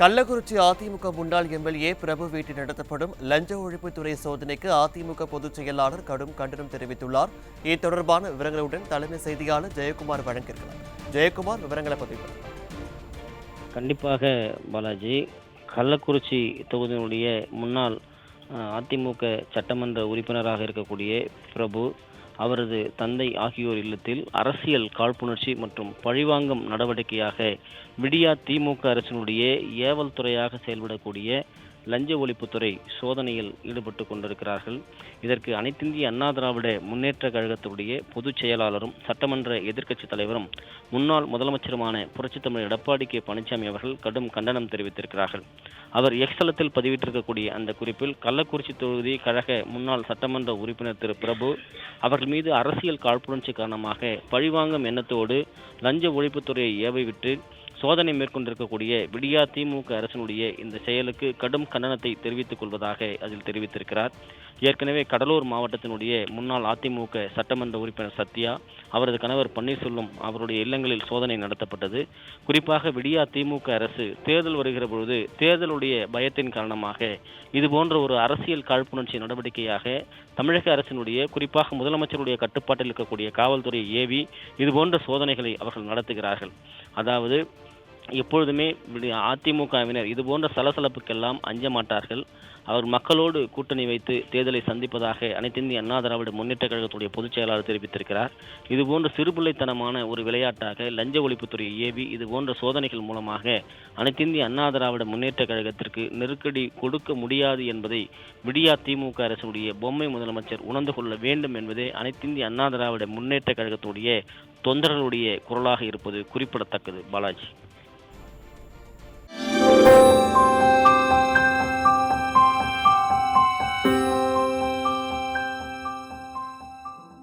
கள்ளக்குறிச்சி அதிமுக முன்னாள் எம்எல்ஏ பிரபு வீட்டில் நடத்தப்படும் லஞ்ச ஒழிப்புத்துறை சோதனைக்கு அதிமுக பொதுச் செயலாளர் கடும் கண்டனம் தெரிவித்துள்ளார். இது தொடர்பான விவரங்களுடன் தலைமை செய்தியாளர் ஜெயக்குமார் வழங்கியிருக்கிறார். ஜெயக்குமார் விவரங்களை பதிவு கண்டிப்பாக பாலாஜி கள்ளக்குறிச்சி தொகுதியினுடைய முன்னாள் அதிமுக சட்டமன்ற உறுப்பினராக இருக்கக்கூடிய பிரபு அவரது தந்தை ஆகியோர் இல்லத்தில் அரசியல் காழ்ப்புணர்ச்சி மற்றும் பழிவாங்கும் நடவடிக்கையாக விடியா திமுக அரசினுடைய ஏவல் துறையாக செயல்படக்கூடிய லஞ்ச ஒழிப்புத்துறை சோதனையில் ஈடுபட்டு கொண்டிருக்கிறார்கள். இதற்கு அனைத்திந்திய அண்ணா திராவிட முன்னேற்ற கழகத்துடைய பொதுச் செயலாளரும் சட்டமன்ற எதிர்க்கட்சித் தலைவரும் முன்னாள் முதலமைச்சருமான புரட்சித்தமிழ் எடப்பாடி கே. பழனிசாமி அவர்கள் கடும் கண்டனம் தெரிவித்திருக்கிறார்கள். அவர் எக்ஸலத்தில் பதிவிட்டிருக்கக்கூடிய அந்த குறிப்பில் கள்ளக்குறிச்சி தொகுதி கழக முன்னாள் சட்டமன்ற உறுப்பினர் திரு. பிரபு அவர்கள் மீது அரசியல் காழ்ப்புணர்ச்சி காரணமாக பழிவாங்கும் எண்ணத்தோடு லஞ்ச ஒழிப்புத்துறையை ஏவை விட்டு சோதனை மேற்கொண்டிருக்கக்கூடிய விடியா திமுக அரசினுடைய இந்த செயலுக்கு கடும் கண்டனத்தை தெரிவித்துக் கொள்வதாக அதில் தெரிவித்திருக்கிறார். ஏற்கனவே கடலூர் மாவட்டத்தினுடைய முன்னாள் அதிமுக சட்டமன்ற உறுப்பினர் சத்யா அவரது கணவர் பன்னீர்செல்வம் அவருடைய இல்லங்களில் சோதனை நடத்தப்பட்டது. குறிப்பாக விடியா திமுக அரசு தேர்தல் வருகிற பொழுது தேர்தலுடைய பயத்தின் காரணமாக இது போன்ற ஒரு அரசியல் காழ்ப்புணர்ச்சி நடவடிக்கையாக தமிழக அரசினுடைய குறிப்பாக முதலமைச்சருடைய கட்டுப்பாட்டில் இருக்கக்கூடிய காவல்துறை ஏவி இது போன்ற சோதனைகளை அவர்கள் நடத்துகிறார்கள். அதாவது எப்பொழுதுமே அதிமுகவினர் இது போன்ற சலசலப்புக்கெல்லாம் அஞ்ச மாட்டார்கள். அவர் மக்களோடு கூட்டணி வைத்து தேர்தலை சந்திப்பதாக அனைத்திந்திய அண்ணா திராவிட முன்னேற்ற கழகத்துடைய பொதுச் செயலாளர் தெரிவித்திருக்கிறார். இதுபோன்ற சிறுபிள்ளைத்தனமான ஒரு விளையாட்டாக லஞ்ச ஒழிப்புத்துறை ஏவி இது போன்ற சோதனைகள் மூலமாக அனைத்திந்திய அண்ணா திராவிட முன்னேற்ற கழகத்திற்கு நெருக்கடி கொடுக்க முடியாது என்பதை விடியா திமுக அரசுடைய பொம்மை முதலமைச்சர் உணர்ந்து கொள்ள வேண்டும் என்பதே அனைத்திந்திய அண்ணா திராவிட முன்னேற்ற கழகத்துடைய தொண்டர்களுடைய குரலாக இருப்பது குறிப்பிடத்தக்கது. பாலாஜி.